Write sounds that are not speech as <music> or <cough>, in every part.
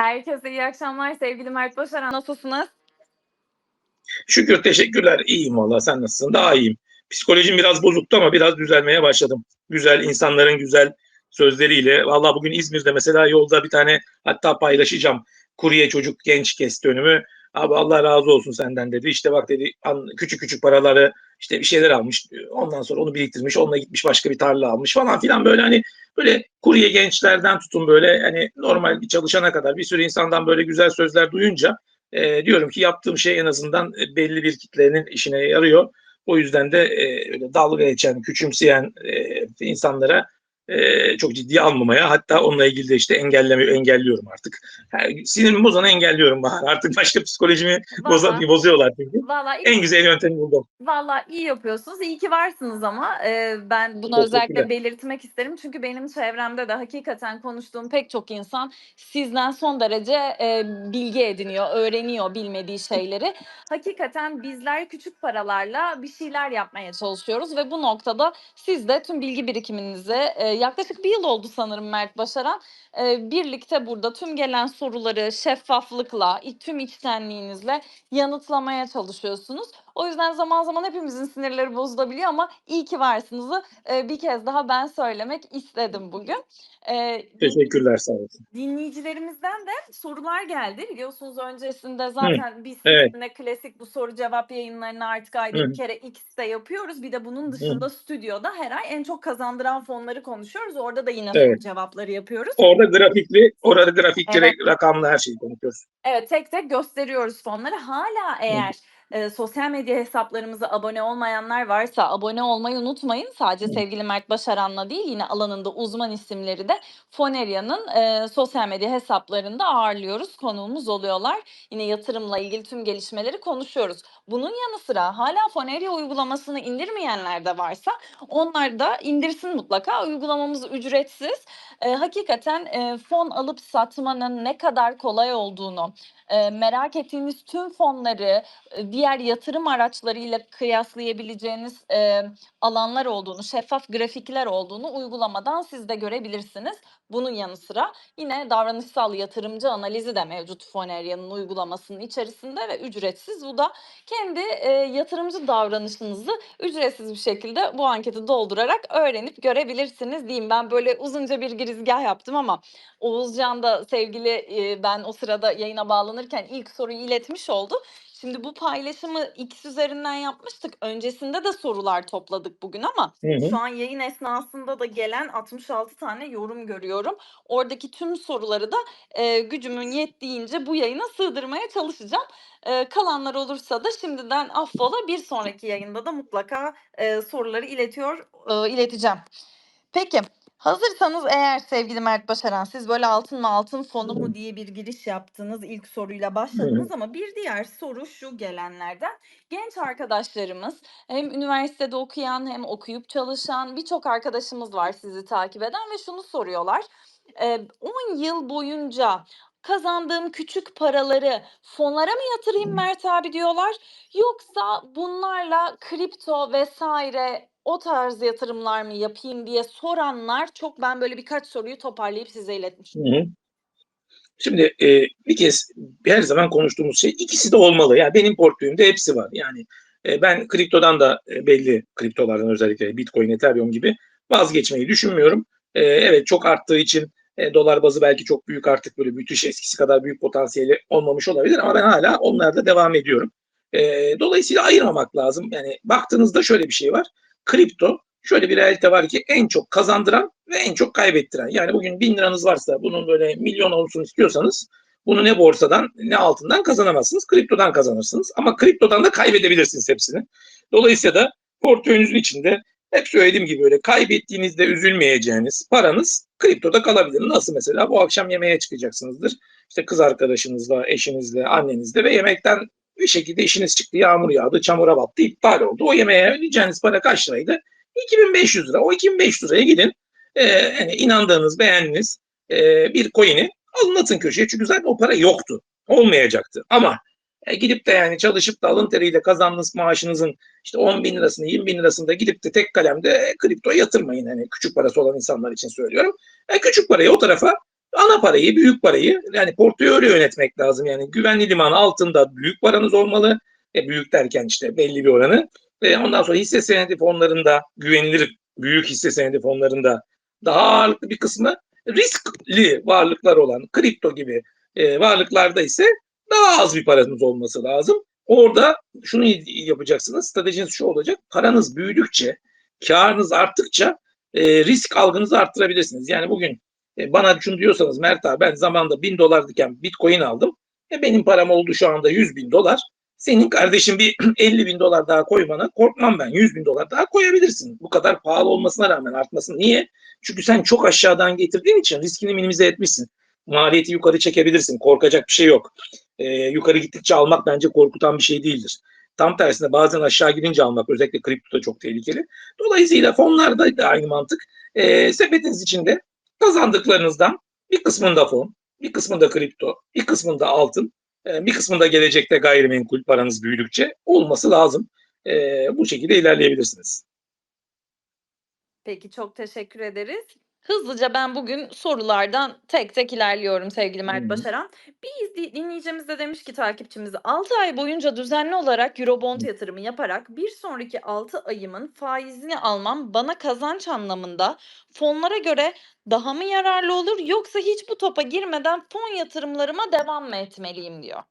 Herkese iyi akşamlar sevgili Mert Başaran. Nasılsınız? Şükür teşekkürler. İyiyim valla sen nasılsın? Daha iyiyim. Psikolojim biraz bozuktu ama biraz düzelmeye başladım. Güzel insanların güzel sözleriyle. Valla bugün İzmir'de mesela yolda bir tane hatta paylaşacağım. Kurye çocuk genç kesti önümü. Abi Allah razı olsun senden dedi. İşte bak dedi küçük küçük paraları işte bir şeyler almış. Ondan sonra onu biriktirmiş. Onunla gitmiş başka bir tarla almış falan filan böyle hani böyle kurye gençlerden tutun böyle hani normal bir çalışana kadar bir sürü insandan böyle güzel sözler duyunca e, diyorum ki yaptığım şey en azından e, belli bir kitlenin işine yarıyor. O yüzden de e, öyle dalga geçen, küçümseyen e, insanlara e, çok ciddiye almamaya hatta onunla ilgili de işte engelleme, engelliyorum artık. Her, sinirimi bozanı engelliyorum Bahar. Artık başka psikolojimi boza, Vallahi, bozuyorlar çünkü. vallahi, En güzel yöntemi buldum. vallahi iyi yapıyorsunuz. İyi ki varsınız ama e, ben bunu Teşekkürler. özellikle belirtmek isterim. Çünkü benim çevremde de hakikaten konuştuğum pek çok insan sizden son derece e, bilgi ediniyor, öğreniyor bilmediği şeyleri. Hakikaten bizler küçük paralarla bir şeyler yapmaya çalışıyoruz ve bu noktada siz de tüm bilgi birikiminizi e, yaklaşık bir yıl oldu sanırım Mert Başaran. e, birlikte burada tüm gelen soruları şeffaflıkla, tüm içtenliğinizle yanıtlamaya çalışıyorsunuz. O yüzden zaman zaman hepimizin sinirleri bozulabiliyor ama iyi ki varsınızı e, bir kez daha ben söylemek istedim bugün. E, Teşekkürler sağ olasın. dinleyicilerimizden de sorular geldi. Biliyorsunuz öncesinde zaten biz evet. sizinle klasik bu soru cevap yayınlarını artık ayda Hı. bir kere X'te yapıyoruz. Bir de bunun dışında stüdyoda her ay en çok kazandıran fonları konuşuyoruz. Orada da yine soru Evet. cevapları yapıyoruz. Orada grafikli, orada grafikli Evet. rakamlı her şeyi konuşuyoruz. Evet tek tek gösteriyoruz fonları. Hala eğer e, sosyal medya hesaplarımıza abone olmayanlar varsa abone olmayı unutmayın. Sadece sevgili Mert Başaran'la değil yine alanında uzman isimleri de Foneria'nın e, sosyal medya hesaplarında ağırlıyoruz. Konuğumuz oluyorlar. Yine yatırımla ilgili tüm gelişmeleri konuşuyoruz. Bunun yanı sıra hala Foneria uygulamasını indirmeyenler de varsa onlar da indirsin mutlaka. Uygulamamız ücretsiz. E, hakikaten e, fon alıp satmanın ne kadar kolay olduğunu, merak ettiğiniz tüm fonları diğer yatırım araçlarıyla kıyaslayabileceğiniz alanlar olduğunu, şeffaf grafikler olduğunu uygulamadan siz de görebilirsiniz. Bunun yanı sıra yine davranışsal yatırımcı analizi de mevcut Foneria'nın uygulamasının içerisinde ve ücretsiz. Bu da kendi e, yatırımcı davranışınızı ücretsiz bir şekilde bu anketi doldurarak öğrenip görebilirsiniz diyeyim. Ben böyle uzunca bir girizgah yaptım ama Oğuzcan da sevgili e, ben o sırada yayına bağlanırken ilk soruyu iletmiş oldu. Şimdi bu paylaşımı X üzerinden yapmıştık. Öncesinde de sorular topladık bugün ama Hı hı. şu an yayın esnasında da gelen 66 tane yorum görüyorum. Oradaki tüm soruları da e, gücümün yettiğince bu yayına sığdırmaya çalışacağım. E, kalanlar olursa da şimdiden affola bir sonraki yayında da mutlaka e, soruları iletiyor, e, ileteceğim. Peki hazırsanız eğer sevgili Mert Başaran siz böyle altın mı altın fonu mu diye bir giriş yaptınız ilk soruyla başladınız ama bir diğer soru şu gelenlerden. Genç arkadaşlarımız hem üniversitede okuyan hem okuyup çalışan birçok arkadaşımız var sizi takip eden ve şunu soruyorlar. Ee, 10 yıl boyunca kazandığım küçük paraları fonlara mı yatırayım Mert abi diyorlar yoksa bunlarla kripto vesaire o tarz yatırımlar mı yapayım diye soranlar çok ben böyle birkaç soruyu toparlayıp size iletmişim. Hı hı. Şimdi e, bir kez her zaman konuştuğumuz şey ikisi de olmalı. Yani benim portföyümde hepsi var. Yani e, ben kriptodan da e, belli kriptolardan özellikle Bitcoin, Ethereum gibi vazgeçmeyi düşünmüyorum. E, evet çok arttığı için e, dolar bazı belki çok büyük artık böyle müthiş eskisi kadar büyük potansiyeli olmamış olabilir ama ben hala onlarda devam ediyorum. E, dolayısıyla ayırmamak lazım. Yani baktığınızda şöyle bir şey var. Kripto şöyle bir realite var ki en çok kazandıran ve en çok kaybettiren. Yani bugün bin liranız varsa bunun böyle milyon olsun istiyorsanız bunu ne borsadan ne altından kazanamazsınız. Kriptodan kazanırsınız. Ama kriptodan da kaybedebilirsiniz hepsini. Dolayısıyla da portföyünüzün içinde hep söylediğim gibi böyle kaybettiğinizde üzülmeyeceğiniz paranız kriptoda kalabilir. Nasıl mesela bu akşam yemeğe çıkacaksınızdır. İşte kız arkadaşınızla, eşinizle, annenizle ve yemekten bir şekilde işiniz çıktı, yağmur yağdı, çamura battı, iptal oldu. O yemeğe ödeyeceğiniz para kaç liraydı? 2500 lira. O 2500 liraya gidin. E, yani inandığınız, beğendiğiniz e, bir coin'i alın atın köşeye. Çünkü zaten o para yoktu. Olmayacaktı. Ama e, gidip de yani çalışıp da alın teriyle kazandığınız maaşınızın işte 10 bin lirasını, 20 bin lirasını da gidip de tek kalemde kriptoya yatırmayın. Hani küçük parası olan insanlar için söylüyorum. E, küçük parayı o tarafa ana parayı, büyük parayı yani portföyü öyle yönetmek lazım. Yani güvenli liman altında büyük paranız olmalı. E, büyük derken işte belli bir oranı. E, ondan sonra hisse senedi fonlarında güvenilir büyük hisse senedi fonlarında daha ağırlıklı bir kısmı riskli varlıklar olan kripto gibi e, varlıklarda ise daha az bir paranız olması lazım. Orada şunu yapacaksınız. Stratejiniz şu olacak. Paranız büyüdükçe, karınız arttıkça e, risk algınızı arttırabilirsiniz. Yani bugün e, bana şunu diyorsanız Mert abi ben zamanda bin dolarken bitcoin aldım. E, benim param oldu şu anda 100 bin dolar. Senin kardeşin bir <clears throat> 50 bin dolar daha koymana korkmam ben. 100 bin dolar daha koyabilirsin. Bu kadar pahalı olmasına rağmen artmasın. Niye? Çünkü sen çok aşağıdan getirdiğin için riskini minimize etmişsin. Maliyeti yukarı çekebilirsin. Korkacak bir şey yok. Ee, yukarı gittikçe almak bence korkutan bir şey değildir. Tam tersine bazen aşağı gidince almak özellikle kriptoda çok tehlikeli. Dolayısıyla fonlarda da aynı mantık. Ee, sepetiniz içinde kazandıklarınızdan bir kısmında fon, bir kısmında kripto, bir kısmında altın, e, bir kısmında gelecekte gayrimenkul paranız büyüdükçe olması lazım. E, bu şekilde ilerleyebilirsiniz. Peki çok teşekkür ederiz. Hızlıca ben bugün sorulardan tek tek ilerliyorum sevgili Mert Hı hı. Başaran. Bir izli- dinleyicimiz de demiş ki takipçimiz 6 ay boyunca düzenli olarak Eurobond Hı. yatırımı yaparak bir sonraki 6 ayımın faizini almam bana kazanç anlamında fonlara göre daha mı yararlı olur yoksa hiç bu topa girmeden fon yatırımlarıma devam mı etmeliyim diyor.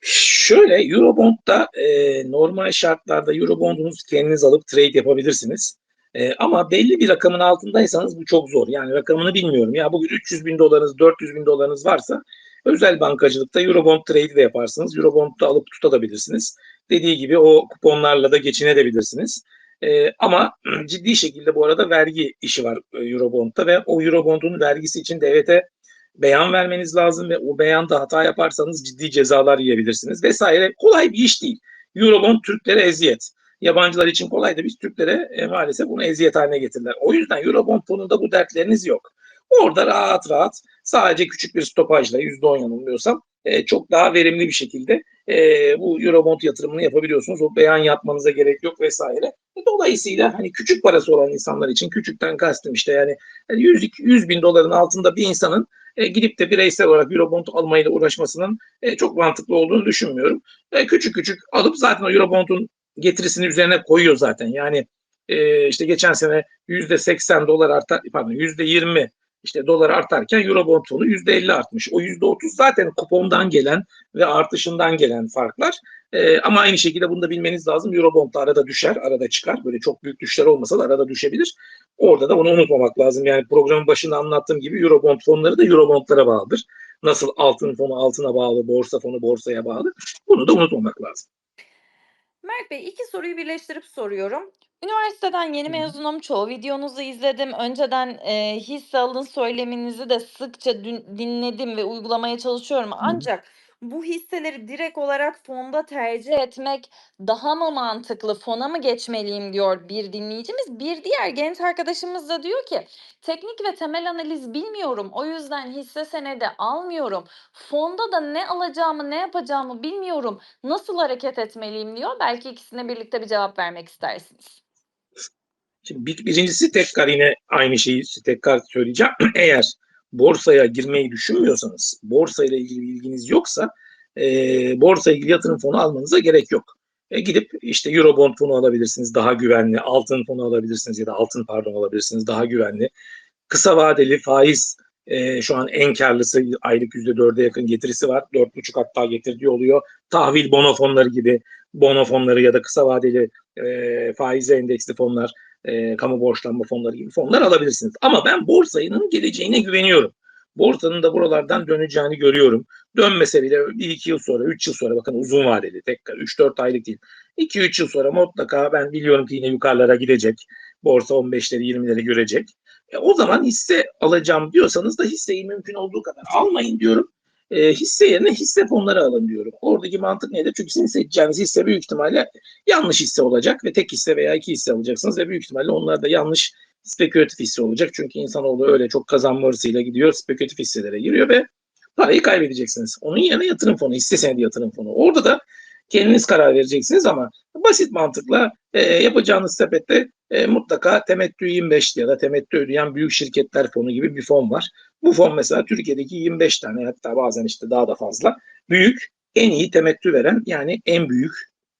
Şöyle Eurobond'da e, normal şartlarda Eurobond'unuzu kendiniz alıp trade yapabilirsiniz. E, ama belli bir rakamın altındaysanız bu çok zor. Yani rakamını bilmiyorum. Ya bugün 300 bin dolarınız, 400 bin dolarınız varsa özel bankacılıkta Eurobond trade de yaparsınız. Eurobond'da alıp tutabilirsiniz. Dediği gibi o kuponlarla da geçinebilirsiniz. E, ama <clears throat> ciddi şekilde bu arada vergi işi var e, Eurobond'da ve o Eurobond'un vergisi için devlete beyan vermeniz lazım ve o beyanda hata yaparsanız ciddi cezalar yiyebilirsiniz vesaire. Kolay bir iş değil. Eurobond Türklere eziyet. Yabancılar için kolay da biz Türklere e, maalesef bunu eziyet haline getirdiler. O yüzden Eurobond fonunda bu dertleriniz yok. Orada rahat rahat sadece küçük bir stopajla %10 yanılmıyorsam e, çok daha verimli bir şekilde e, bu Eurobond yatırımını yapabiliyorsunuz. O beyan yapmanıza gerek yok vesaire. E, Dolayısıyla hani küçük parası olan insanlar için küçükten kastım işte yani 100, 100 bin doların altında bir insanın e, gidip de bireysel olarak Eurobond almayla uğraşmasının e, çok mantıklı olduğunu düşünmüyorum. E, küçük küçük alıp zaten o Eurobond'un getirisini üzerine koyuyor zaten. Yani e, işte geçen sene yüzde 80 dolar artar, pardon yüzde 20 işte dolar artarken Eurobond fonu yüzde 50 artmış. O yüzde 30 zaten kupondan gelen ve artışından gelen farklar. E, ama aynı şekilde bunu da bilmeniz lazım. Eurobond da arada düşer, arada çıkar. Böyle çok büyük düşler olmasa da arada düşebilir. Orada da bunu unutmamak lazım. Yani programın başında anlattığım gibi Eurobond fonları da Eurobondlara bağlıdır. Nasıl altın fonu altına bağlı, borsa fonu borsaya bağlı. Bunu da unutmamak lazım. Mert Bey iki soruyu birleştirip soruyorum. Üniversiteden yeni mezunum. Çoğu videonuzu izledim. Önceden e, hisse alın söyleminizi de sıkça dün- dinledim ve uygulamaya çalışıyorum. Ancak bu hisseleri direkt olarak fonda tercih etmek daha mı mantıklı? Fona mı geçmeliyim diyor bir dinleyicimiz. Bir diğer genç arkadaşımız da diyor ki teknik ve temel analiz bilmiyorum. O yüzden hisse senedi almıyorum. Fonda da ne alacağımı ne yapacağımı bilmiyorum. Nasıl hareket etmeliyim diyor. Belki ikisine birlikte bir cevap vermek istersiniz. Şimdi bir, birincisi tekrar yine aynı şeyi tekrar söyleyeceğim. <clears throat> Eğer borsaya girmeyi düşünmüyorsanız, borsa ile ilgili bilginiz yoksa e, borsa ilgili yatırım fonu almanıza gerek yok. E, gidip işte Eurobond fonu alabilirsiniz daha güvenli, altın fonu alabilirsiniz ya da altın pardon alabilirsiniz daha güvenli. Kısa vadeli faiz e, şu an en karlısı aylık %4'e yakın getirisi var. 4,5 hatta getirdiği oluyor. Tahvil bono fonları gibi bono fonları ya da kısa vadeli e, faize endeksli fonlar e, kamu borçlanma fonları gibi fonlar alabilirsiniz. Ama ben borsanın geleceğine güveniyorum. Borsanın da buralardan döneceğini görüyorum. Dönmese bile 1-2 yıl sonra, 3 yıl sonra bakın uzun vadeli tekrar 3-4 aylık değil. 2-3 yıl sonra mutlaka ben biliyorum ki yine yukarılara gidecek. Borsa 15'leri 20'leri görecek. E, o zaman hisse alacağım diyorsanız da hisseyi mümkün olduğu kadar almayın diyorum. E, hisse yerine hisse fonları alın diyorum. Oradaki mantık nedir? Çünkü sizin seçeceğiniz hisse büyük ihtimalle yanlış hisse olacak ve tek hisse veya iki hisse alacaksınız ve büyük ihtimalle onlar da yanlış spekülatif hisse olacak. Çünkü insanoğlu öyle çok kazanma hırsıyla gidiyor, spekülatif hisselere giriyor ve parayı kaybedeceksiniz. Onun yerine yatırım fonu, hisse senedi yatırım fonu. Orada da kendiniz karar vereceksiniz ama basit mantıkla e, yapacağınız sepette e, mutlaka temettü 25 ya da temettü ödeyen büyük şirketler fonu gibi bir fon var. Bu fon mesela Türkiye'deki 25 tane hatta bazen işte daha da fazla büyük en iyi temettü veren yani en büyük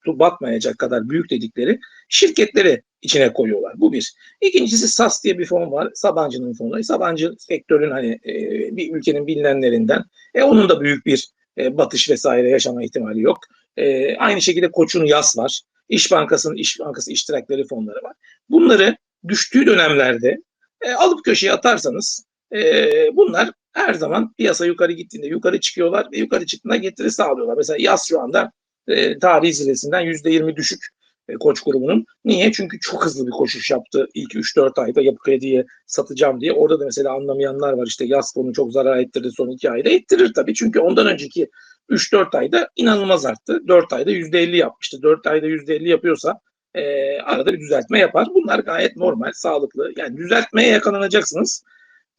batmayacak kadar büyük dedikleri şirketleri içine koyuyorlar. Bu bir. İkincisi SAS diye bir fon var. Sabancı'nın fonu. Sabancı sektörün hani e, bir ülkenin bilinenlerinden. E, onun da büyük bir e, batış vesaire yaşama ihtimali yok. E, aynı şekilde Koç'un YAS var. İş Bankası'nın İş Bankası iştirakleri fonları var. Bunları düştüğü dönemlerde e, alıp köşeye atarsanız e, bunlar her zaman piyasa yukarı gittiğinde yukarı çıkıyorlar ve yukarı çıktığında getiri sağlıyorlar. Mesela YAS şu anda e, tarih zirvesinden %20 düşük e, koç grubunun. Niye? Çünkü çok hızlı bir koşuş yaptı ilk 3-4 ayda yapı krediye satacağım diye. Orada da mesela anlamayanlar var işte yaz fonu çok zarar ettirdi son 2 ayda. Ettirir tabii çünkü ondan önceki 3-4 ayda inanılmaz arttı. 4 ayda %50 yapmıştı. 4 ayda %50 yapıyorsa e, arada bir düzeltme yapar. Bunlar gayet normal, sağlıklı. Yani düzeltmeye yakalanacaksınız.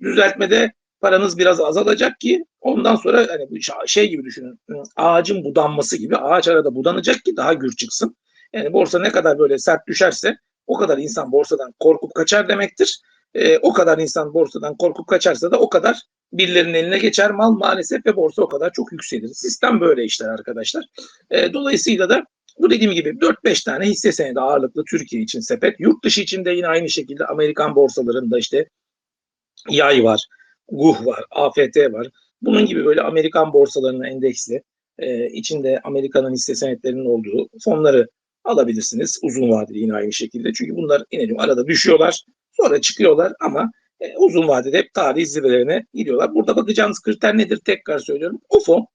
Düzeltmede paranız biraz azalacak ki ondan sonra hani bu şey gibi düşünün. Ağacın budanması gibi ağaç arada budanacak ki daha gür çıksın. Yani borsa ne kadar böyle sert düşerse o kadar insan borsadan korkup kaçar demektir. E, o kadar insan borsadan korkup kaçarsa da o kadar birilerinin eline geçer mal maalesef ve borsa o kadar çok yükselir. Sistem böyle işler arkadaşlar. E, dolayısıyla da bu dediğim gibi 4-5 tane hisse senedi ağırlıklı Türkiye için sepet. Yurt dışı için de yine aynı şekilde Amerikan borsalarında işte yay var, GUH var, AFT var. Bunun gibi böyle Amerikan borsalarının endeksli e, içinde Amerika'nın hisse senetlerinin olduğu fonları alabilirsiniz uzun vadeli yine aynı şekilde. Çünkü bunlar yine arada düşüyorlar sonra çıkıyorlar ama e, uzun vadede hep tarih zirvelerine gidiyorlar. Burada bakacağınız kriter nedir? Tekrar söylüyorum. O fon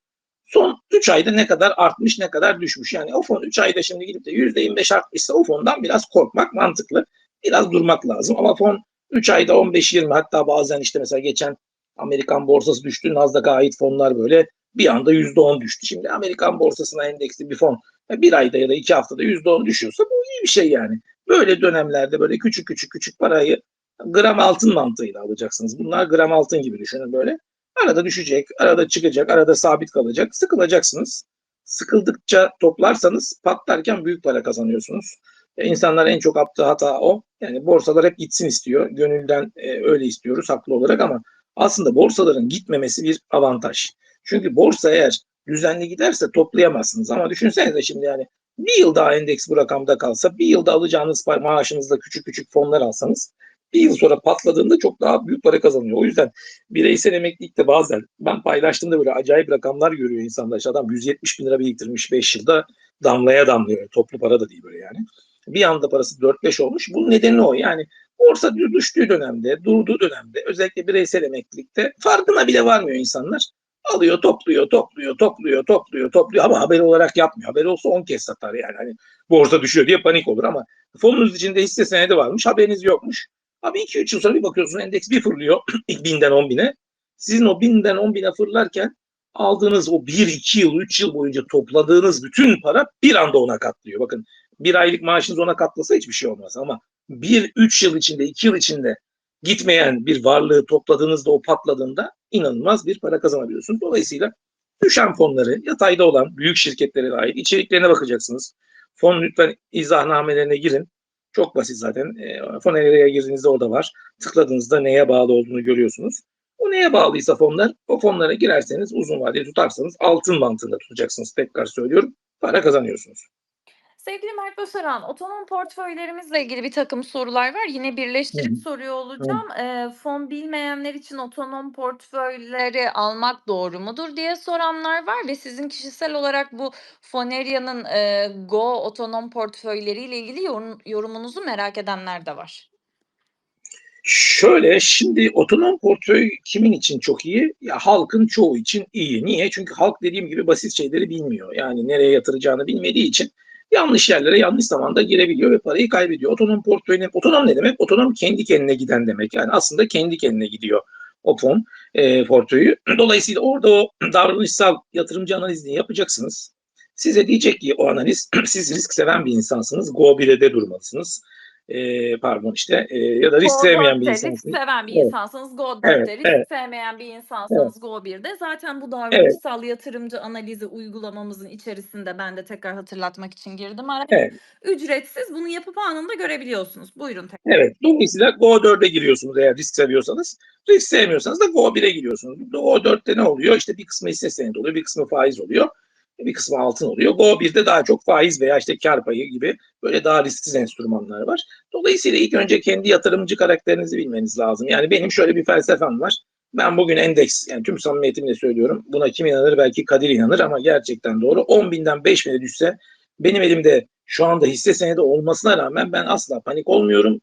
son 3 ayda ne kadar artmış ne kadar düşmüş. Yani o fon 3 ayda şimdi gidip de %25 artmışsa o fondan biraz korkmak mantıklı. Biraz durmak lazım ama fon 3 ayda 15-20 hatta bazen işte mesela geçen Amerikan borsası düştü. Nasdaq'a ait fonlar böyle bir anda %10 düştü. Şimdi Amerikan borsasına endeksli bir fon bir ayda ya da iki haftada %10 düşüyorsa bu iyi bir şey yani. Böyle dönemlerde böyle küçük küçük küçük parayı gram altın mantığıyla alacaksınız. Bunlar gram altın gibi düşünün böyle. Arada düşecek, arada çıkacak, arada sabit kalacak. Sıkılacaksınız. Sıkıldıkça toplarsanız patlarken büyük para kazanıyorsunuz. E, insanlar en çok yaptığı hata o. Yani borsalar hep gitsin istiyor. Gönülden e, öyle istiyoruz haklı olarak ama aslında borsaların gitmemesi bir avantaj. Çünkü borsa eğer düzenli giderse toplayamazsınız. Ama düşünsenize şimdi yani bir yıl daha endeks bu rakamda kalsa, bir yılda alacağınız maaşınızda küçük küçük fonlar alsanız bir yıl sonra patladığında çok daha büyük para kazanıyor. O yüzden bireysel emeklilikte bazen ben paylaştığımda böyle acayip rakamlar görüyor insanlar. İşte adam 170 bin lira biriktirmiş 5 yılda damlaya damlıyor. Toplu para da değil böyle yani. Bir anda parası 4-5 olmuş. Bunun nedeni o. Yani borsa düştüğü dönemde, durduğu dönemde özellikle bireysel emeklilikte farkına bile varmıyor insanlar. Alıyor, topluyor, topluyor, topluyor, topluyor, topluyor ama haber olarak yapmıyor. Haber olsa 10 kez satar yani. Hani borsa düşüyor diye panik olur ama fonunuz içinde hisse senedi varmış, haberiniz yokmuş. Abi 2-3 yıl sonra bir bakıyorsunuz endeks bir fırlıyor <clears throat> ilk binden 10 bine. Sizin o binden 10 bine fırlarken aldığınız o 1-2 yıl, 3 yıl boyunca topladığınız bütün para bir anda ona katlıyor. Bakın bir aylık maaşınız ona katlasa hiçbir şey olmaz ama 1-3 yıl içinde, 2 yıl içinde gitmeyen bir varlığı topladığınızda o patladığında inanılmaz bir para kazanabiliyorsunuz. Dolayısıyla düşen fonları yatayda olan büyük şirketlere dair içeriklerine bakacaksınız. Fon lütfen izahnamelerine girin. Çok basit zaten. E, fon nereye girdiğinizde orada var. Tıkladığınızda neye bağlı olduğunu görüyorsunuz. O neye bağlıysa fonlar, o fonlara girerseniz uzun vadeli tutarsanız altın mantığında tutacaksınız. Tekrar söylüyorum. Para kazanıyorsunuz. Sevgili Mert Başaran, otonom portföylerimizle ilgili bir takım sorular var. Yine birleştirip soruyor olacağım. Eee, fon bilmeyenler için otonom portföyleri almak doğru mudur diye soranlar var ve sizin kişisel olarak bu Foneria'nın eee, Go otonom portföyleriyle ilgili yorum, yorumunuzu merak edenler de var. Şöyle şimdi otonom portföy kimin için çok iyi? Ya halkın çoğu için iyi. Niye? Çünkü halk dediğim gibi basit şeyleri bilmiyor. Yani nereye yatıracağını bilmediği için yanlış yerlere yanlış zamanda girebiliyor ve parayı kaybediyor. Otonom portföyüne, otonom ne demek? Otonom kendi kendine giden demek. Yani aslında kendi kendine gidiyor o fon e, portföyü. <clears throat> Dolayısıyla orada o <clears throat> davranışsal yatırımcı analizini yapacaksınız. Size diyecek ki o analiz <clears throat> siz risk seven bir insansınız. Go 1'e de durmalısınız. E, pardon işte e, ya da risk sevmeyen bir 4'te risk insansınız. seven bir Evet. insansanız Go 4'te, Evet, risk evet. sevmeyen bir insansanız Go 1'de. Zaten bu davranışsal yatırımcı analizi uygulamamızın içerisinde ben de tekrar hatırlatmak için girdim araya. Evet. Ücretsiz. Bunu yapıp anında görebiliyorsunuz. Buyurun tekrar. Evet. Dolayısıyla Go 4'e giriyorsunuz eğer risk seviyorsanız. Risk sevmiyorsanız da Go 1'e giriyorsunuz. Go 4'te ne oluyor? İşte bir kısmı hisse senedi oluyor, bir kısmı faiz oluyor. Bir kısmı altın oluyor. Go 1'de daha çok faiz veya işte kar payı gibi böyle daha risksiz enstrümanlar var. Dolayısıyla ilk önce kendi yatırımcı karakterinizi bilmeniz lazım. Yani benim şöyle bir felsefem var. Ben bugün endeks, yani tüm samimiyetimle söylüyorum. Buna kim inanır? Belki Kadir inanır ama gerçekten doğru. 10 binden 5 bine düşse benim elimde şu anda hisse senedi olmasına rağmen ben asla panik olmuyorum.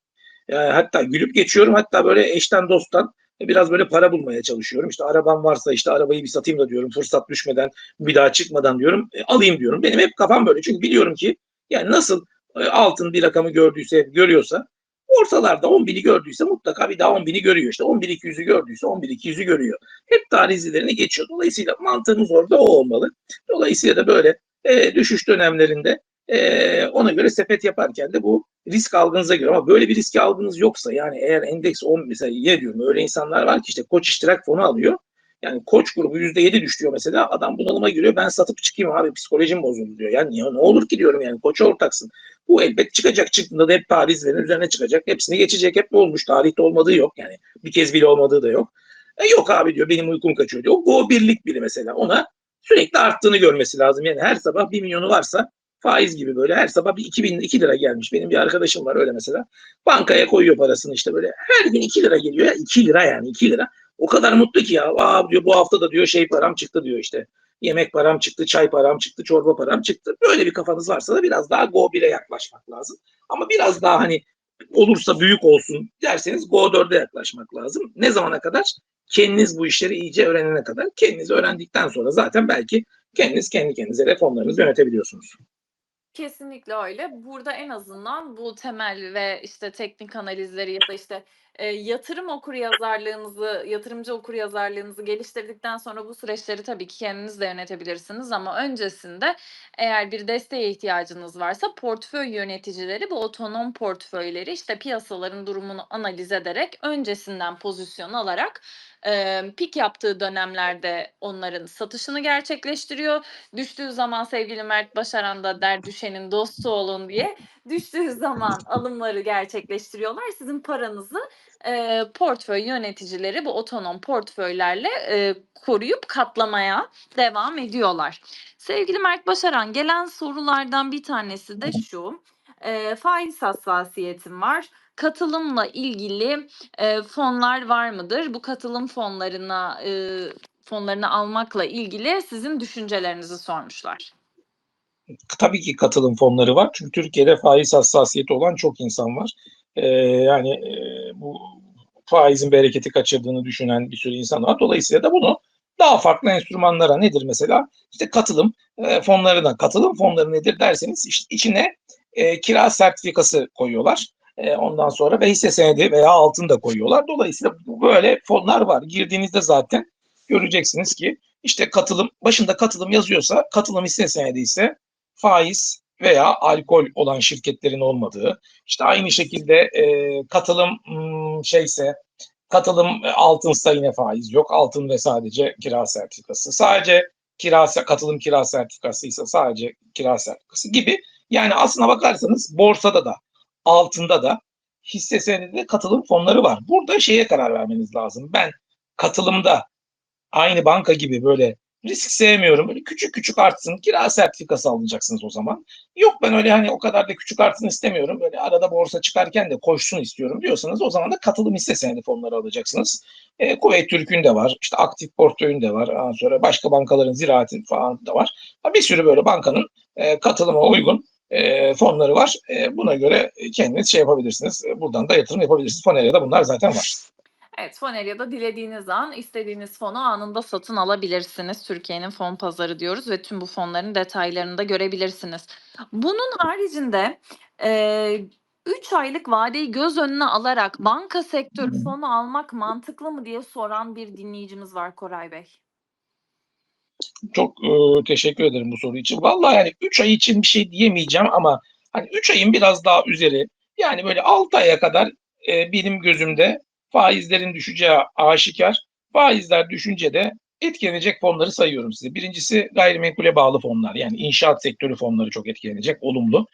Yani hatta gülüp geçiyorum. Hatta böyle eşten dosttan biraz böyle para bulmaya çalışıyorum. İşte arabam varsa işte arabayı bir satayım da diyorum. Fırsat düşmeden bir daha çıkmadan diyorum. e, alayım diyorum. Benim hep kafam böyle. Çünkü biliyorum ki yani nasıl e, altın bir rakamı gördüyse görüyorsa ortalarda 10 bini gördüyse mutlaka bir daha 10 bini görüyor. İşte 11 200'ü gördüyse 11 200'ü görüyor. Hep tarih izlerini geçiyor. Dolayısıyla mantığımız orada o olmalı. Dolayısıyla da böyle e, düşüş dönemlerinde e, ona göre sepet yaparken de bu risk algınıza göre ama böyle bir risk algınız yoksa yani eğer endeks 10 mesela ye diyorum öyle insanlar var ki işte koç iştirak fonu alıyor. Yani koç grubu %7 düşüyor mesela adam bunalıma giriyor ben satıp çıkayım abi psikolojim bozuldu diyor. Yani ya ne olur ki diyorum yani koça ortaksın. Bu elbet çıkacak çıktığında da hep parizlerin üzerine çıkacak. Hepsini geçecek hep olmuş. Tarihte olmadığı yok yani. Bir kez bile olmadığı da yok. E yok abi diyor benim uykum kaçıyor diyor. Go birlik biri mesela ona sürekli arttığını görmesi lazım. Yani her sabah bir milyonu varsa faiz gibi böyle her sabah bir 2000 2 lira gelmiş. Benim bir arkadaşım var öyle mesela. Bankaya koyuyor parasını işte böyle. Her gün 2 lira geliyor ya 2 lira yani 2 lira. O kadar mutlu ki ya. Aa diyor bu hafta da diyor şey param çıktı diyor işte. Yemek param çıktı, çay param çıktı, çorba param çıktı. Böyle bir kafanız varsa da biraz daha Go 1'e yaklaşmak lazım. Ama biraz daha hani olursa büyük olsun derseniz Go 4'e yaklaşmak lazım. Ne zamana kadar? Kendiniz bu işleri iyice öğrenene kadar. Kendiniz öğrendikten sonra zaten belki kendiniz kendi kendinize de fonlarınızı yönetebiliyorsunuz. Kesinlikle öyle. Burada en azından bu temel ve işte teknik analizleri ya da işte e, yatırım okuryazarlığınızı, yatırımcı okuryazarlığınızı geliştirdikten sonra bu süreçleri tabii ki kendiniz de yönetebilirsiniz ama öncesinde eğer bir desteğe ihtiyacınız varsa portföy yöneticileri bu otonom portföyleri işte piyasaların durumunu analiz ederek öncesinden pozisyon alarak e, pik yaptığı dönemlerde onların satışını gerçekleştiriyor. Düştüğü zaman sevgili Mert Başaran da der düşenin dostu olun diye düştüğü zaman alımları gerçekleştiriyorlar. Sizin paranızı e, portföy yöneticileri bu otonom portföylerle e, koruyup katlamaya devam ediyorlar. Sevgili Mert Başaran gelen sorulardan bir tanesi de şu. E, faiz hassasiyetim var. Katılımla ilgili e, fonlar var mıdır? Bu katılım fonlarına e, fonlarını almakla ilgili sizin düşüncelerinizi sormuşlar. Tabii ki katılım fonları var. Çünkü Türkiye'de faiz hassasiyeti olan çok insan var. Ee, yani e, bu faizin bereketi kaçırdığını düşünen bir sürü insan var. Dolayısıyla da bunu daha farklı enstrümanlara nedir mesela? İşte katılım e, fonlarına, katılım fonları nedir derseniz işte içine e, kira sertifikası koyuyorlar. E, ondan sonra ve hisse senedi veya altın da koyuyorlar. Dolayısıyla böyle fonlar var. Girdiğinizde zaten göreceksiniz ki işte katılım başında katılım yazıyorsa katılım hisse senedi ise faiz veya alkol olan şirketlerin olmadığı işte aynı şekilde e, katılım hmm, şeyse katılım e, altınsa yine faiz yok altın ve sadece kira sertifikası sadece kira katılım kira sertifikası ise sadece kira sertifikası gibi yani aslına bakarsanız borsada da altında da hisse senedinde katılım fonları var. Burada şeye karar vermeniz lazım. Ben katılımda aynı banka gibi böyle risk sevmiyorum. Böyle küçük küçük artsın. Kira sertifikası alacaksınız o zaman. Yok ben öyle hani o kadar da küçük artsın istemiyorum. Böyle arada borsa çıkarken de koşsun istiyorum diyorsanız o zaman da katılım hisse senedi fonları alacaksınız. E, Kuveyt Türk'ün de var. işte aktif portföyün de var. Ondan sonra başka bankaların ziraatin falan da var. Bir sürü böyle bankanın e, katılıma uygun e, fonları var. E, buna göre kendiniz şey yapabilirsiniz. E, buradan da yatırım yapabilirsiniz. Foneria'da bunlar zaten var. Evet, Foneria'da dilediğiniz an istediğiniz fonu anında satın alabilirsiniz. Türkiye'nin fon pazarı diyoruz ve tüm bu fonların detaylarını da görebilirsiniz. Bunun haricinde e, 3 aylık vadeyi göz önüne alarak banka sektörü fonu almak mantıklı mı diye soran bir dinleyicimiz var Koray Bey. Çok e, teşekkür ederim bu soru için. Vallahi yani 3 ay için bir şey diyemeyeceğim ama hani 3 ayın biraz daha üzeri Yani böyle 6 aya kadar e, benim gözümde faizlerin düşeceği aşikar. Faizler düşünce de etkilenecek fonları sayıyorum size. Birincisi gayrimenkule bağlı fonlar. Yani inşaat sektörü fonları çok etkilenecek, olumlu.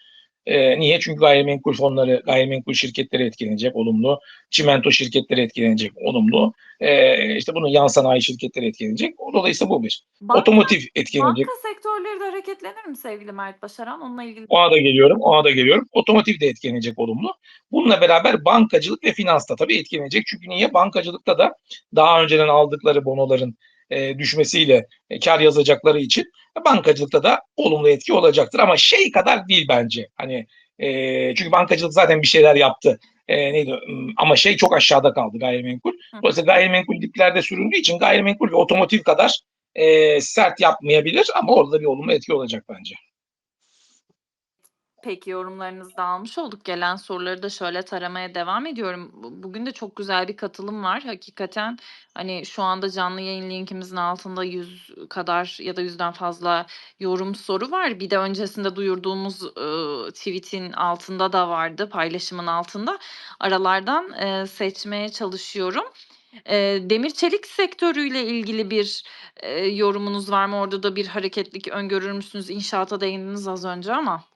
E, niye? Çünkü gayrimenkul fonları, gayrimenkul şirketleri etkilenecek, olumlu. Çimento şirketleri etkilenecek, olumlu. E, işte bunun yan sanayi şirketleri etkilenecek. Dolayısıyla bu bir. Banka, Otomotiv etkilenecek. banka sektörleri de hareketlenir mi sevgili Mert Başaran? Onunla ilgili Ona da geliyorum, ona da geliyorum. Otomotiv de etkilenecek olumlu. Bununla beraber bankacılık ve finans da tabii etkilenecek. Çünkü niye? Bankacılıkta da daha önceden aldıkları bonoların e, düşmesiyle e, kar yazacakları için bankacılıkta da olumlu etki olacaktır. Ama şey kadar değil bence. Hani e, çünkü bankacılık zaten bir şeyler yaptı. E, neydi? Hmm, Ama şey çok aşağıda kaldı gayrimenkul. Dolayısıyla gayrimenkul diplerde süründüğü için gayrimenkul ve otomotiv kadar e, sert yapmayabilir ama orada bir olumlu etki olacak bence. Peki yorumlarınızı da almış olduk. Gelen soruları da şöyle taramaya devam ediyorum. Bu- Bugün de çok güzel bir katılım var. Hakikaten hani şu anda canlı yayın linkimizin altında 100 kadar ya da yüzden fazla yorum soru var. Bir de öncesinde duyurduğumuz e, tweetin altında da vardı, paylaşımın altında. Aralardan e, seçmeye çalışıyorum. E, demir çelik sektörüyle ilgili bir e, yorumunuz var mı? Orada da bir hareketlik öngörür müsünüz? İnşaata değindiniz az önce ama.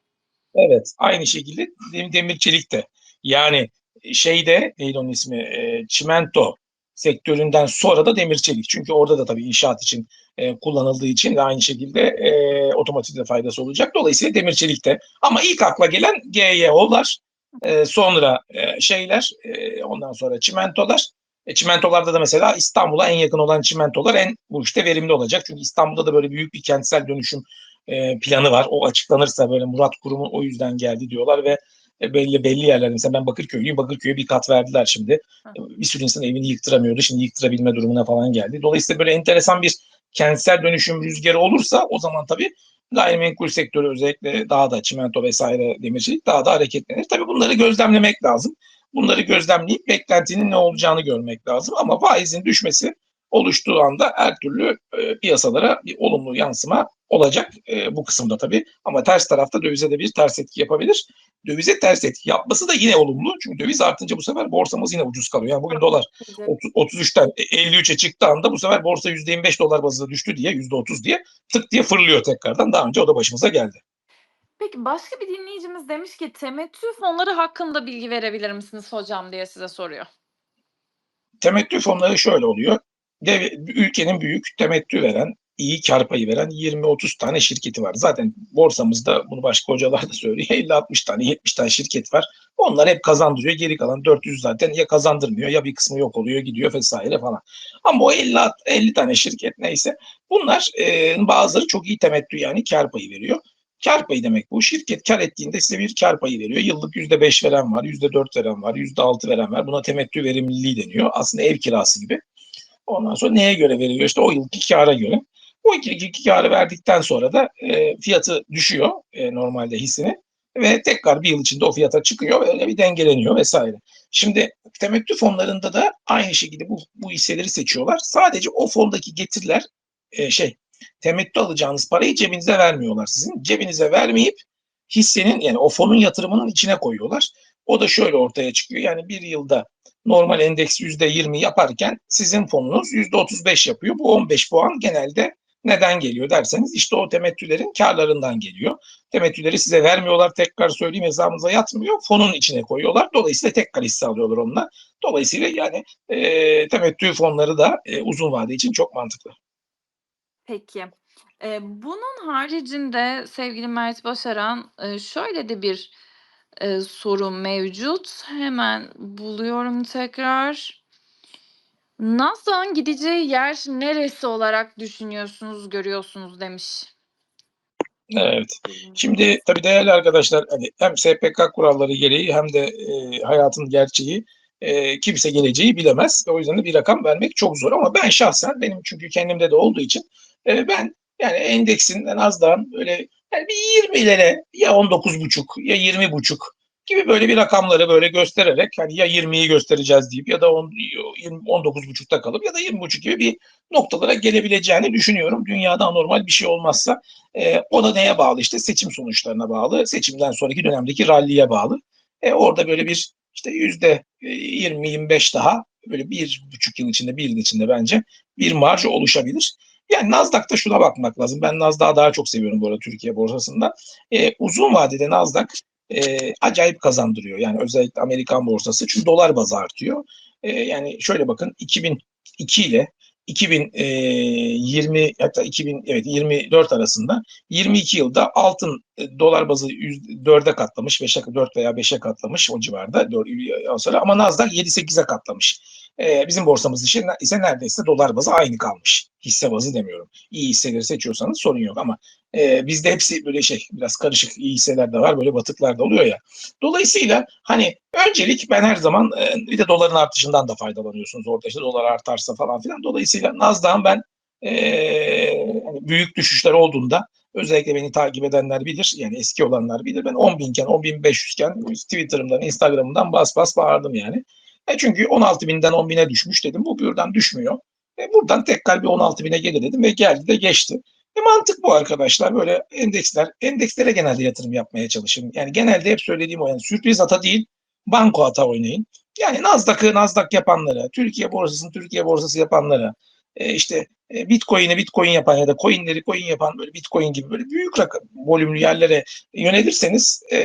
Evet, aynı şekilde dem- demir çelik de. Yani şeyde neydi onun ismi? E, çimento sektöründen sonra da demir çelik. Çünkü orada da tabii inşaat için e, kullanıldığı için de aynı şekilde e, otomotivde faydası olacak. Dolayısıyla demir çelik de. Ama ilk akla gelen GYO'lar, e, sonra e, şeyler, e, ondan sonra çimentolar. E, çimentolarda da mesela İstanbul'a en yakın olan çimentolar en bu işte verimli olacak. Çünkü İstanbul'da da böyle büyük bir kentsel dönüşüm e, planı var. O açıklanırsa böyle Murat Kurum'un o yüzden geldi diyorlar ve e, belli belli yerler mesela ben Bakırköylüyüm. Bakırköy'e bir kat verdiler şimdi. E, Bir sürü insan evini yıktıramıyordu. Şimdi yıktırabilme durumuna falan geldi. Dolayısıyla böyle enteresan bir kentsel dönüşüm rüzgarı olursa o zaman tabii gayrimenkul sektörü özellikle daha da çimento vesaire demircilik daha da hareketlenir. Tabii bunları gözlemlemek lazım. Bunları gözlemleyip beklentinin ne olacağını görmek lazım. Ama faizin düşmesi oluştuğu anda her türlü e, piyasalara bir olumlu yansıma olacak e, bu kısımda tabii. Ama ters tarafta dövize de bir ters etki yapabilir. Dövize ters etki yapması da yine olumlu. Çünkü döviz artınca bu sefer borsamız yine ucuz kalıyor. Yani bugün dolar 30, 33'ten 53'e çıktığı anda bu sefer borsa %25 dolar bazında düştü diye %30 diye tık diye fırlıyor tekrardan. Daha önce o da başımıza geldi. Peki başka bir dinleyicimiz demiş ki temettü fonları hakkında bilgi verebilir misiniz hocam diye size soruyor. Temettü fonları şöyle oluyor. Dev, ülkenin büyük temettü veren, iyi kar payı veren 20-30 tane şirketi var. Zaten borsamızda bunu başka hocalar da söylüyor. 50-60 tane, 70 tane şirket var. Onlar hep kazandırıyor. Geri kalan 400 zaten ya kazandırmıyor ya bir kısmı yok oluyor gidiyor vesaire falan. Ama o 50, 50 tane şirket neyse bunlar e, bazıları çok iyi temettü yani kar payı veriyor. Kar payı demek bu. Şirket kar ettiğinde size bir kar payı veriyor. Yıllık %5 veren var, %4 veren var, %6 veren var. Buna temettü verimliliği deniyor. Aslında ev kirası gibi. Ondan sonra neye göre veriyor? İşte o yılki kâra göre. O iki, iki kârı verdikten sonra da e, fiyatı düşüyor e, normalde hissinin ve tekrar bir yıl içinde o fiyata çıkıyor öyle bir dengeleniyor vesaire. Şimdi temettü fonlarında da aynı şekilde bu, bu hisseleri seçiyorlar. Sadece o fondaki getiriler e, şey temettü alacağınız parayı cebinize vermiyorlar sizin. Cebinize vermeyip hissenin yani o fonun yatırımının içine koyuyorlar. O da şöyle ortaya çıkıyor. Yani bir yılda normal endeks %20 yaparken sizin fonunuz %35 yapıyor. Bu 15 puan genelde neden geliyor derseniz işte o temettülerin karlarından geliyor. Temettüleri size vermiyorlar tekrar söyleyeyim hesabınıza yatmıyor. Fonun içine koyuyorlar. Dolayısıyla tekrar hisse alıyorlar onunla. Dolayısıyla yani e, temettü fonları da e, uzun vade için çok mantıklı. Peki. Eee, bunun haricinde sevgili Mert Başaran, şöyle de bir, eee, soru mevcut. Hemen buluyorum tekrar. NASDAQ'ın gideceği yer neresi olarak düşünüyorsunuz, görüyorsunuz demiş. Evet. Şimdi tabii değerli arkadaşlar hani hem SPK kuralları gereği hem de e, hayatın gerçeği e, kimse geleceği bilemez. O yüzden de bir rakam vermek çok zor ama ben şahsen benim çünkü kendimde de olduğu için e, ben yani endeksin en azdan böyle yani bir 20'lere ya 19,5 ya 20,5 gibi böyle bir rakamları böyle göstererek hani ya 20'yi göstereceğiz deyip ya da 10, 19,5'ta kalıp ya da 20,5 gibi bir noktalara gelebileceğini düşünüyorum. Dünyada anormal bir şey olmazsa e, o da neye bağlı işte seçim sonuçlarına bağlı, seçimden sonraki dönemdeki ralliye bağlı. E, orada böyle bir işte yüzde e, 20-25 daha böyle bir buçuk yıl içinde, bir yıl içinde bence bir marj oluşabilir. Yani Nasdaq'ta şuna bakmak lazım. Ben Nasdaq'ı daha çok seviyorum bu arada Türkiye borsasında. E, uzun vadede Nasdaq e, acayip kazandırıyor. Yani özellikle Amerikan borsası çünkü dolar bazı artıyor. E, yani şöyle bakın 2002 ile 2020 hatta 2000 evet 24 arasında 22 yılda altın e, dolar bazı 4'e katlamış, 5'e 4 veya 5'e katlamış o civarda. 4, sonra ama Nasdaq 7-8'e katlamış. Ee, bizim borsamız ise, ise neredeyse dolar bazı aynı kalmış. Hisse bazı demiyorum. İyi hisseleri seçiyorsanız sorun yok ama e, bizde hepsi böyle şey biraz karışık iyi hisseler de var böyle batıklar da oluyor ya. Dolayısıyla hani öncelik ben her zaman e, bir de doların artışından da faydalanıyorsunuz orada işte dolar artarsa falan filan. Dolayısıyla Nasdaq'ın ben e, hani büyük düşüşler olduğunda özellikle beni takip edenler bilir yani eski olanlar bilir ben 10 binken 10 bin 500 iken Twitter'ımdan Instagram'dan bas bas bağırdım yani. E çünkü 16 binden 10 bine düşmüş dedim. Bu buradan düşmüyor. E buradan tekrar bir 16 bine gelir dedim ve geldi de geçti. E mantık bu arkadaşlar. Böyle endeksler, endekslere genelde yatırım yapmaya çalışın. Yani genelde hep söylediğim o yani sürpriz ata değil, banko ata oynayın. Yani Nasdaq'ı Nasdaq yapanlara, Türkiye borsasını Türkiye borsası yapanlara, e işte e, Bitcoin'i Bitcoin yapan ya da coinleri coin yapan böyle Bitcoin gibi böyle büyük rakam volümlü yerlere yönelirseniz e,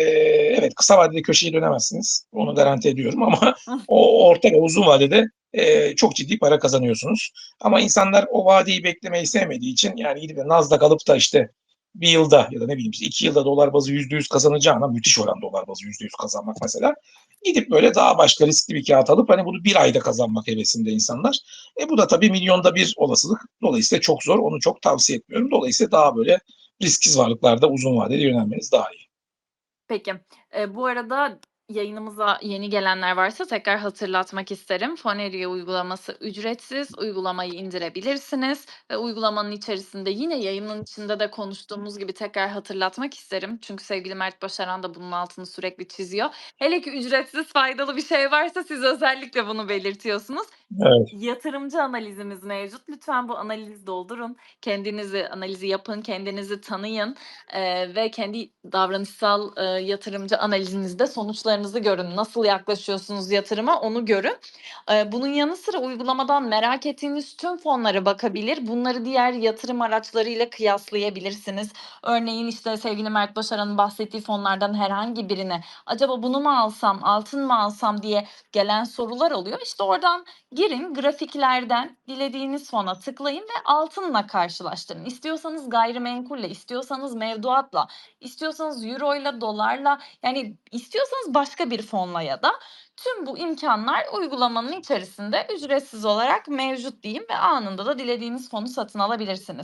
evet kısa vadede köşeye dönemezsiniz. Onu garanti ediyorum ama <laughs> o orta ve uzun vadede e, çok ciddi para kazanıyorsunuz. Ama insanlar o vadeyi beklemeyi sevmediği için yani gidip de Nasdaq alıp da işte bir yılda ya da ne bileyim işte iki yılda dolar bazı yüzde yüz kazanacağına müthiş oran dolar bazı yüzde yüz kazanmak mesela. Gidip böyle daha başka riskli bir kağıt alıp hani bunu bir ayda kazanmak hevesinde insanlar. E bu da tabii milyonda bir olasılık. Dolayısıyla çok zor. Onu çok tavsiye etmiyorum. Dolayısıyla daha böyle risksiz varlıklarda uzun vadeli yönelmeniz daha iyi. Peki. E, bu arada yayınımıza yeni gelenler varsa tekrar hatırlatmak isterim. Foneria uygulaması ücretsiz. Uygulamayı indirebilirsiniz ve uygulamanın içerisinde yine yayının içinde de konuştuğumuz gibi tekrar hatırlatmak isterim. Çünkü sevgili Mert Başaran da bunun altını sürekli çiziyor. Hele ki ücretsiz faydalı bir şey varsa siz özellikle bunu belirtiyorsunuz. Evet. Yatırımcı analizimiz mevcut. Lütfen bu analizi doldurun. Kendinizi analizi yapın, kendinizi tanıyın eee, ve kendi davranışsal eee, yatırımcı analizinizde sonuçlarınızı görün. Nasıl yaklaşıyorsunuz yatırıma onu görün. Eee, bunun yanı sıra uygulamadan merak ettiğiniz tüm fonlara bakabilir. Bunları diğer yatırım araçlarıyla kıyaslayabilirsiniz. Örneğin işte sevgili Mert Başaran'ın bahsettiği fonlardan herhangi birine acaba bunu mu alsam, altın mı alsam diye gelen sorular oluyor. İşte oradan girin grafiklerden dilediğiniz fona tıklayın ve altınla karşılaştırın. İstiyorsanız gayrimenkulle, istiyorsanız mevduatla, istiyorsanız euro ile dolarla yani istiyorsanız başka bir fonla ya da tüm bu imkanlar uygulamanın içerisinde ücretsiz olarak mevcut diyeyim ve anında da dilediğiniz fonu satın alabilirsiniz.